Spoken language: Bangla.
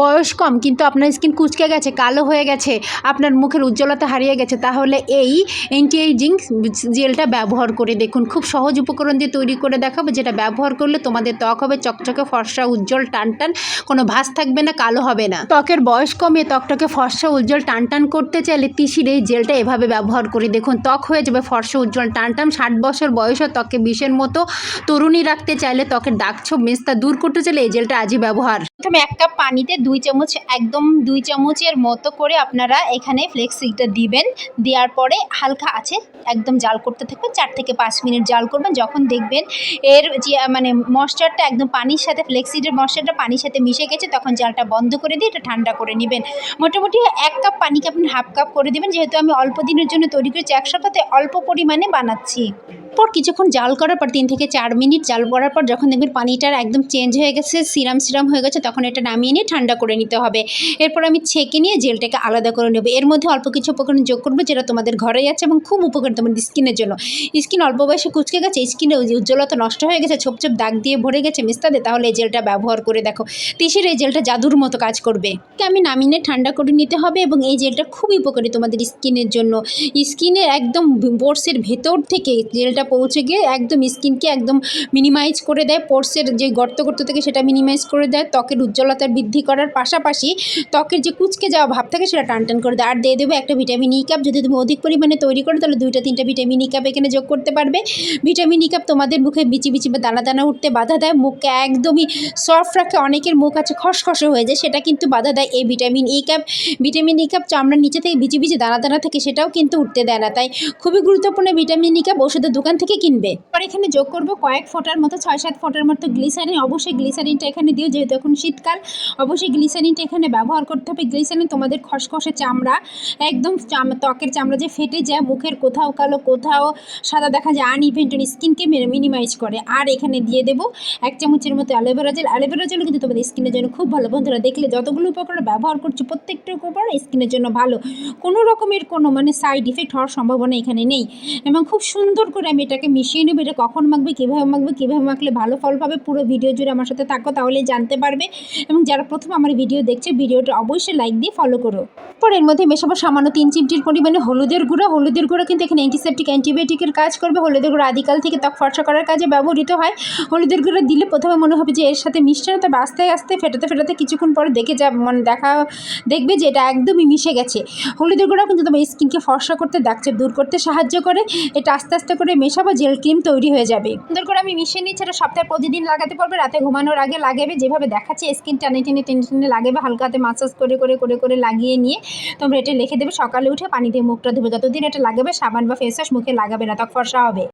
বয়স কম, কিন্তু আপনার স্কিন কুচকে গেছে, কালো হয়ে গেছে, আপনার মুখের উজ্জ্বলতা হারিয়ে গেছে, তাহলে এই অ্যান্টি এজিং জেলটা ব্যবহার করে দেখুন। খুব সহজ উপকরণ দিয়ে তৈরি করে দেখাবো, যেটা ব্যবহার করলে তোমাদের ত্বক হবে চকচকে, ফর্সা, উজ্জ্বল টান টান কোনো ভাস থাকবে না, কালো হবে না। ত্বকের বয়স কমিয়ে ত্বকটাকে ফর্সা, উজ্জ্বল টান টান করতে চাইলে তিসির এই জেলটা এভাবে ব্যবহার করে দেখুন। ত্বক হয়ে যাবে ফর্সা, উজ্জ্বল টান টান ষাট বছর বয়সও ত্বকে বিষের মতো তরুণী রাখতে চাইলে ত্বকের দাগ ছোপ, মেস্তা দূর করতে চাইলে এই জেলটা আজই ব্যবহার। প্রথমে এক কাপ পানিতে দুই চামচ, একদম দুই চামচের মতো করে আপনারা এখানে ফ্লেক্সিটা দিবেন। দেওয়ার পরে হালকা আছে, একদম জাল করতে থাকবেন, চার থেকে পাঁচ মিনিট জাল করবেন। যখন দেখবেন এর যে মানে মশচারটা একদম পানির সাথে ফ্লেক্সিডের মশচারটা পানির সাথে মিশে গেছে, তখন জালটা বন্ধ করে দিয়ে এটা ঠান্ডা করে নেবেন। মোটামুটি এক কাপ পানিকে আপনি হাফ কাপ করে দেবেন। যেহেতু আমি অল্প দিনের জন্য তৈরি করেছি, এক সপ্তাহে অল্প পরিমাণে বানাচ্ছি। পর কিছুক্ষণ জাল করার পর, তিন থেকে চার মিনিট জাল করার পর যখন দেখবেন পানিটার একদম চেঞ্জ হয়ে গেছে, সিরাম সিরাম হয়ে গেছে, তখন এটা নামিয়ে নিয়ে ঠান্ডা করে নিতে হবে। এরপর আমি ছেঁকে নিয়ে জেলটাকে আলাদা করে নেব। এর মধ্যে অল্প কিছু উপকরণ যোগ করব যেটা তোমাদের ঘরেই আছে এবং খুব উপকার তোমাদের স্কিনের জন্য। স্কিন অল্প বয়সে কুচকে গেছে স্কিনে উজ্জ্বলতা নষ্ট হয়ে গেছে, ছোপ ছোপ দাগ দিয়ে ভরে গেছে মিস্তাদে তাহলে এই জেলটা ব্যবহার করে দেখো। তিসির এই জেলটা জাদুর মতো কাজ করবে। আমি নামিয়ে ঠান্ডা করে নিতে হবে এবং এই জেলটা খুবই উপকারী তোমাদের স্কিনের জন্য। স্কিনের একদম বোর্সের ভেতর থেকে জেলটা পৌঁছে গিয়ে একদম স্কিনকে একদম মিনিমাইজ করে দেয় পোর্সের যে গর্ত গর্ত থেকে সেটা মিনিমাইজ করে দেয়, ত্বকের উজ্জ্বলতা বৃদ্ধি করার পাশাপাশি ত্বকের যে কুচকে যাওয়া ভাব থাকে সেটা টান টান করে দেয়। আর দিয়ে দেবে একটা ভিটামিন ই কাপ যদি তুমি অধিক পরিমাণে তৈরি করো তাহলে দুইটা তিনটা ভিটামিন ই কাপ এখানে যোগ করতে পারবে। ভিটামিন ই কাপ তোমাদের মুখে বিচি বিচি বা দানা দানা উঠতে বাধা দেয়, মুখকে একদমই সফট রাখে, অনেকের মুখ আছে খসখসে হয়ে যায়, সেটা কিন্তু বাধা দেয়। এই vitamin E cap vitamin E cap চামড়ার নিচে থেকে বিচি বিচি দানা দানা থাকে সেটাও কিন্তু উঠতে দেয় না। তাই খুবই গুরুত্বপূর্ণ ভিটামিন ই কাপ ওষুধের দোকান থেকে কিনবে। আর এখানে যোগ করব কয়েক ফোঁটার মতো, ছয় সাত ফোঁটার মতো গ্লিসারিন অবশ্যই গ্লিসারিনটা এখানে দিও, যেহেতু এখন শীতকাল। অবশ্যই গ্লিসারিনটা এখানে ব্যবহার করতে হবে। গ্লিসারিন তোমাদের খসখসে চামড়া, একদম ত্বকের চামড়া যে ফেটে যায়, মুখের কোথাও কালো, কোথাও সাদা দেখা যায় আনইভেন্টন স্কিনকে মিনিমাইজ করে। আর এখানে দিয়ে দেবো এক চামচের মতো অ্যালোভেরা জেল অ্যালোভেরা জেল কিন্তু তোমাদের স্কিনের জন্য খুব ভালো। বন্ধুরা, দেখলে যতগুলো উপকরণ ব্যবহার করছি, প্রত্যেকটা উপকরণ স্কিনের জন্য ভালো। কোনো রকমের কোনো মানে সাইড ইফেক্ট হওয়ার সম্ভাবনা এখানে নেই। এবং খুব সুন্দর করে আমি এটাকে মিশিয়ে নেব, এটা কখন মাখবে, কীভাবে মাখবে, কীভাবে মাখলে ভালো ফল পাবে, পুরো ভিডিও জুড়ে আমার সাথে থাকো, তাহলেই জানতে পারবে। এবং যারা প্রথম আমার ভিডিও দেখছে ভিডিওটা অবশ্যই লাইক দিয়ে ফলো করো। পর এর মধ্যে মেশাবো সামান্য তিন চিমটির পরিমাণে হলুদের গুঁড়ো। হলুদের গুঁড়ো কিন্তু এখানে অ্যান্টিসেপটিক অ্যান্টিবায়োটিকের কাজ করবে। হলুদের গুঁড়ো আদিকাল থেকে ত্বক ফর্সা করার কাজে ব্যবহৃত হয়। হলুদের গুঁড়ো দিলে প্রথমে মনে হবে যে এর সাথে মিশছে না তবে আস্তে আস্তে ফেটাতে ফেটাতে কিছুক্ষণ পরে দেখে যা মানে দেখা, দেখবে যে এটা একদমই মিশে গেছে। হলুদের গুঁড়ো কিন্তু তোমার স্কিনকে ফর্সা করতে, দাগচেপ দূর করতে সাহায্য করে। এটা আস্তে আস্তে করে মেশাবো জেল ক্রিম তৈরি হয়ে যাবে। সুন্দর করে আমি মিশিয়ে নিচ্ছি, এটা সপ্তাহে প্রতিদিন লাগাতে পারবে, রাতে ঘুমানোর আগে লাগাবে, যেভাবে দেখাচ্ছে স্কিন টানে টেনে টেনে টেনে লাগাবে হালকাতে মাসাজ করে করে করে করে লাগিয়ে নিয়ে তোমরা এটা লিখে দেবে, সকালে উঠে পানিতে মুখটা ধুবে, যতদিন এটা লাগাবে, সাবান বা ফেস ওয়াশ মুখে লাগাবে, না ত্বক ফর্সা হবে।